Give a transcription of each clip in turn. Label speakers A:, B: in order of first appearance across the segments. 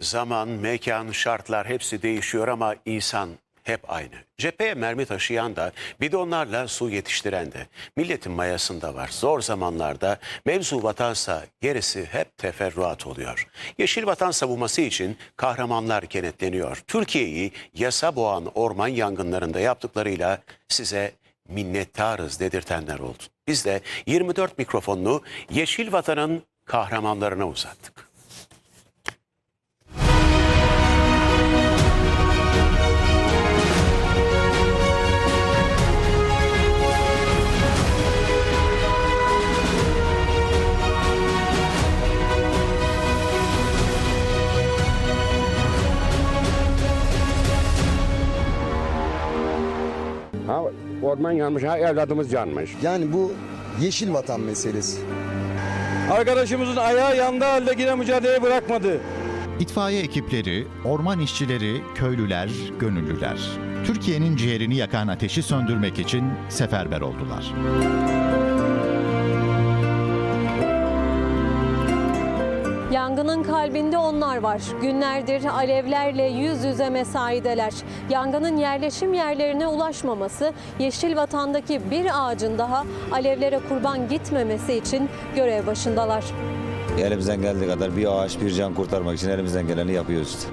A: Zaman, mekan, şartlar hepsi değişiyor ama insan hep aynı. Cepheye mermi taşıyan da bidonlarla su yetiştiren de milletin mayasında var. Zor zamanlarda mevzu vatansa gerisi hep teferruat oluyor. Yeşil vatan savunması için kahramanlar kenetleniyor. Türkiye'yi yasa boğan orman yangınlarında yaptıklarıyla size minnettarız dedirtenler oldu. Biz de 24 mikrofonunu Yeşil Vatan'ın kahramanlarına uzattık.
B: Ha, orman yanmış, ha evladımız yanmış.
C: Yani bu yeşil vatan meselesi.
D: Arkadaşımızın ayağı yandı halde yine mücadeleyi bırakmadı.
E: İtfaiye ekipleri, orman işçileri, köylüler, gönüllüler. Türkiye'nin ciğerini yakan ateşi söndürmek için seferber oldular.
F: Yangının kalbinde onlar var. Günlerdir alevlerle yüz yüze mesaideler. Yangının yerleşim yerlerine ulaşmaması, yeşil vatandaki bir ağacın daha alevlere kurban gitmemesi için görev başındalar.
G: Elimizden geldiği kadar bir ağaç bir can kurtarmak için elimizden geleni yapıyoruz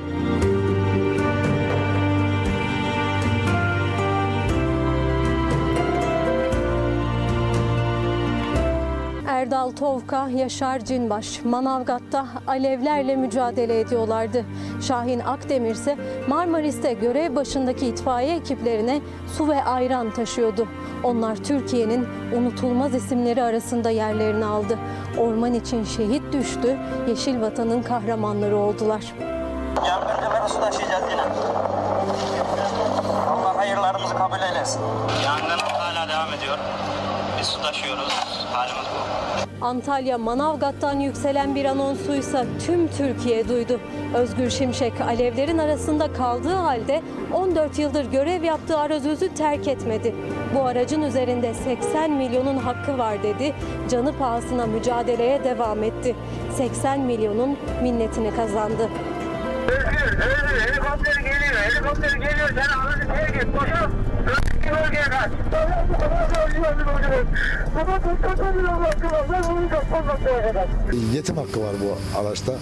F: Erdal Tovka, Yaşar Cinbaş, Manavgat'ta alevlerle mücadele ediyorlardı. Şahin Akdemir ise Marmaris'te görev başındaki itfaiye ekiplerine su ve ayran taşıyordu. Onlar Türkiye'nin unutulmaz isimleri arasında yerlerini aldı. Orman için şehit düştü, Yeşil Vatan'ın kahramanları oldular.
H: Yarın Kemer'e su taşıyacağız yine. Allah hayırlarımızı kabul eylesin. Yangın hala devam ediyor. Biz su taşıyoruz. Halimiz bu.
F: Antalya Manavgat'tan yükselen bir anonsuysa tüm Türkiye duydu. Özgür Şimşek alevlerin arasında kaldığı halde 14 yıldır görev yaptığı arazözü terk etmedi. Bu aracın üzerinde 80 milyonun hakkı var dedi. Canı pahasına mücadeleye devam etti. 80 milyonun minnetini kazandı.
I: Özgür, Özgür, helikopter geliyor, helikopter geliyor. Sen
C: Yetim hakkı var bu araçta.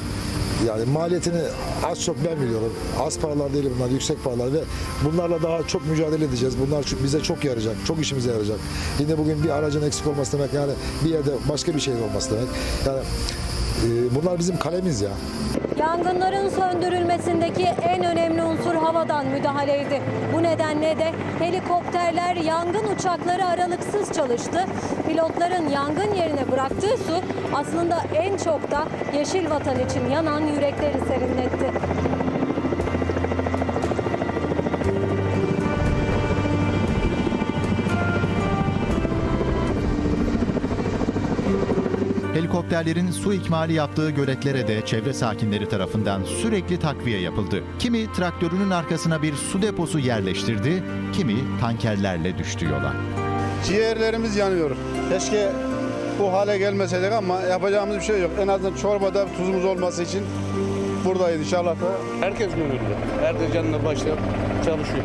C: Yani maliyetini az çok ben biliyorum. Az paralar değil bunlar, yüksek paralar ve bunlarla daha çok mücadele edeceğiz. Bunlar bize çok yarayacak, çok işimize yarayacak. Yine bugün bir aracın eksik olması demek yani bir yerde başka bir şeyin olması demek. Yani bunlar bizim kalemiz ya.
F: Yangınların söndürülmesindeki en önemli unsur havadan müdahaleydi. Bu nedenle de helikopterler yangın uçakları aralıksız çalıştı. Pilotların yangın yerine bıraktığı su aslında en çok da yeşil vatan için yanan yürekleri serinletti.
E: Helikopterlerin su ikmali yaptığı göletlere de çevre sakinleri tarafından sürekli takviye yapıldı. Kimi traktörünün arkasına bir su deposu yerleştirdi, kimi tankerlerle düştü yola.
D: Ciğerlerimiz yanıyor. Keşke bu hale gelmeseydik ama yapacağımız bir şey yok. En azından çorbada tuzumuz olması için buradayız inşallah da. Herkes gönüllü. Herkes canına başlayıp çalışıyor.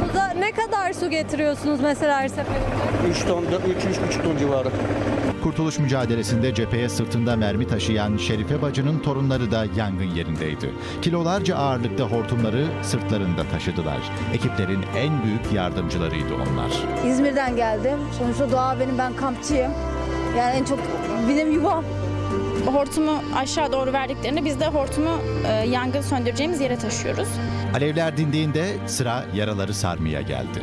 F: Onuza ne kadar su getiriyorsunuz mesela her seferinde?
D: 3 ton, 3-3,5 ton civarı.
E: Kurtuluş mücadelesinde cepheye sırtında mermi taşıyan Şerife bacının torunları da yangın yerindeydi. Kilolarca ağırlıkta hortumları sırtlarında taşıdılar. Ekiplerin en büyük yardımcılarıydı onlar.
J: İzmir'den geldim. Sonuçta doğa benim, ben kampçıyım. Yani en çok benim yuvam.
K: hortumu aşağı doğru verdiklerinde biz de hortumu e, yangın söndüreceğimiz yere taşıyoruz.
E: Alevler dindiğinde sıra yaraları sarmaya geldi.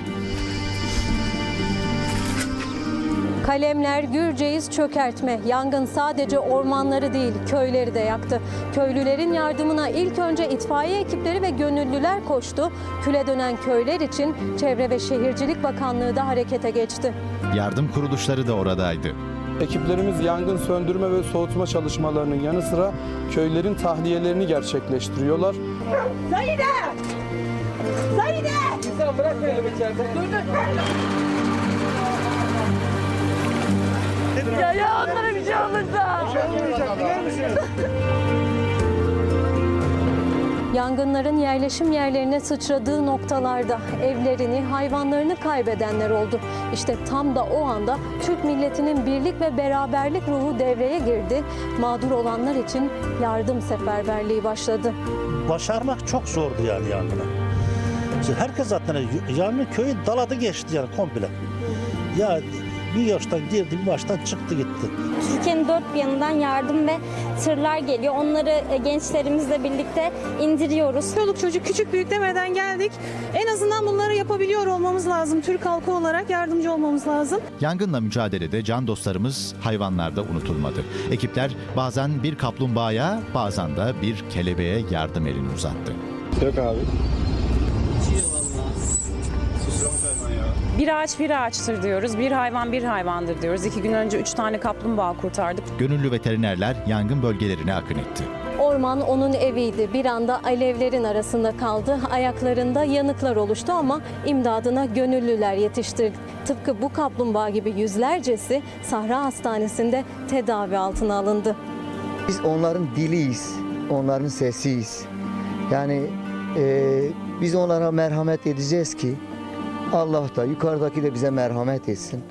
F: Kalemler Gürceğiz çökertme. Yangın sadece ormanları değil köyleri de yaktı. Köylülerin yardımına ilk önce itfaiye ekipleri ve gönüllüler koştu. Küle dönen köyler için Çevre ve Şehircilik Bakanlığı da harekete geçti.
E: Yardım kuruluşları da oradaydı.
D: Ekiplerimiz yangın söndürme ve soğutma çalışmalarının yanı sıra köylerin tahliyelerini gerçekleştiriyorlar.
I: Zahide! Zahide! İnsan bırakmayalım içeride. Dur dur. Ya ya onlara bir şey olursa.
F: Yangınların yerleşim yerlerine sıçradığı noktalarda evlerini, hayvanlarını kaybedenler oldu. İşte tam da o anda Türk milletinin birlik ve beraberlik ruhu devreye girdi. Mağdur olanlar için yardım seferberliği başladı.
L: başarmak çok zordu yani yangını. Şimdi herkes zaten yangın köyü daladı geçti yani komple. Ya bir yaştan girdi bir baştan çıktı gitti.
K: Türkiye'nin dört bir yanından yardım ve tırlar geliyor. Onları e, gençlerimizle birlikte indiriyoruz.
M: Çoluk çocuk küçük büyük demeden geldik. En azından bunları yapabiliyor olmamız lazım. Türk halkı olarak yardımcı olmamız lazım.
E: Yangınla mücadelede can dostlarımız hayvanlarda unutulmadı. Ekipler bazen bir kaplumbağaya bazen de bir kelebeğe yardım elini uzattı.
B: Yok abi.
M: Bir ağaç bir ağaçtır diyoruz. Bir hayvan bir hayvandır diyoruz. İki gün önce üç tane kaplumbağa kurtardık.
E: Gönüllü veterinerler yangın bölgelerine akın etti.
F: Orman onun eviydi. Bir anda alevlerin arasında kaldı. Ayaklarında yanıklar oluştu ama imdadına gönüllüler yetiştirdi. Tıpkı bu kaplumbağa gibi yüzlercesi Sahra Hastanesi'nde tedavi altına alındı.
N: Biz onların diliyiz, onların sesiyiz. Yani e, biz onlara merhamet edeceğiz ki Allah da yukarıdaki de bize merhamet etsin.